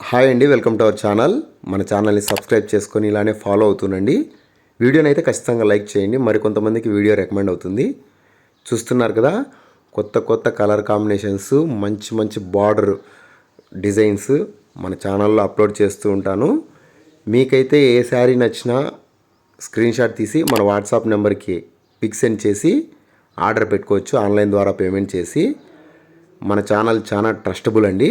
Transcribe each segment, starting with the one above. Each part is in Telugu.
హాయ్ అండి వెల్కమ్ టు అవర్ ఛానల్. మన ఛానల్ని సబ్స్క్రైబ్ చేసుకొని ఇలానే ఫాలో అవుతుండండి. వీడియోని అయితే ఖచ్చితంగా లైక్ చేయండి మరి కొంతమందికి వీడియో రికమెండ్ అవుతుంది. చూస్తున్నారు కదా కొత్త కొత్త కలర్ కాంబినేషన్స్ మంచి మంచి బార్డర్ డిజైన్స్ మన ఛానల్లో అప్లోడ్ చేస్తూ ఉంటాను. మీకైతే ఏ శారీ నచ్చినా స్క్రీన్ షాట్ తీసి మన వాట్సాప్ నెంబర్కి పిక్ సెండ్ చేసి ఆర్డర్ పెట్టుకోవచ్చు ఆన్లైన్ ద్వారా పేమెంట్ చేసి. మన ఛానల్ చాలా ట్రస్టబుల్ అండి.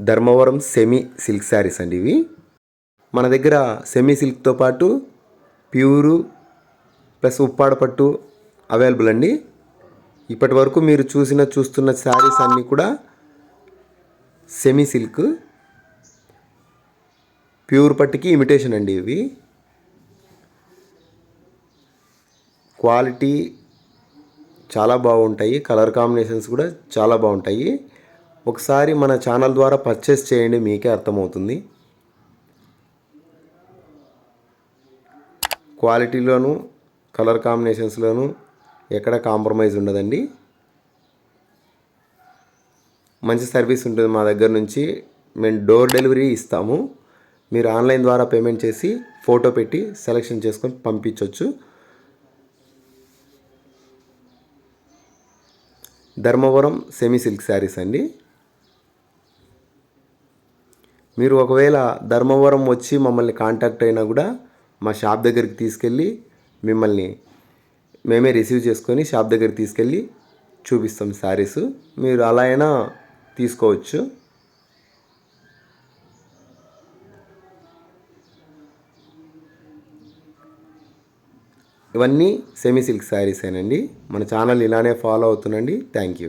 ధర్మవరం సెమీ సిల్క్ శారీస్ అండి ఇవి. మన దగ్గర సెమీ సిల్క్తో పాటు ప్యూరు ప్లస్ ఉప్పాడ పట్టు అవైలబుల్ అండి. ఇప్పటి వరకు మీరు చూసిన చూస్తున్న శారీస్ అన్నీ కూడా సెమీ సిల్క్ ప్యూర్ పట్టుకి ఇమిటేషన్ అండి ఇవి. క్వాలిటీ చాలా బాగుంటాయి. కలర్ కాంబినేషన్స్ కూడా చాలా బాగుంటాయి. ఒకసారి మన ఛానల్ ద్వారా పర్చేస్ చేయండి మీకే అర్థమవుతుంది. క్వాలిటీలోను కలర్ కాంబినేషన్స్లోను ఎక్కడ కాంప్రమైజ్ ఉండదండి. మంచి సర్వీస్ ఉంటుంది మా దగ్గర నుంచి. మేము డోర్ డెలివరీ ఇస్తాము. మీరు ఆన్లైన్ ద్వారా పేమెంట్ చేసి ఫోటో పెట్టి సెలెక్షన్ చేసుకొని పంపించవచ్చు ధర్మవరం సెమీ సిల్క్ శారీస్ అండి. మీరు ఒకవేళ ధర్మవరం వచ్చి మమ్మల్ని కాంటాక్ట్ అయినా కూడా మా షాప్ దగ్గరికి తీసుకెళ్ళి మిమ్మల్ని మేమే రిసీవ్ చేసుకొని షాప్ దగ్గరికి తీసుకెళ్ళి చూపిస్తాం శారీస్ మీరు అలా అయినా తీసుకోవచ్చు. ఇవన్నీ సెమీ సిల్క్ శారీసేనండి మన ఛానల్ ఇలానే ఫాలో అవుతుందండి. Thank you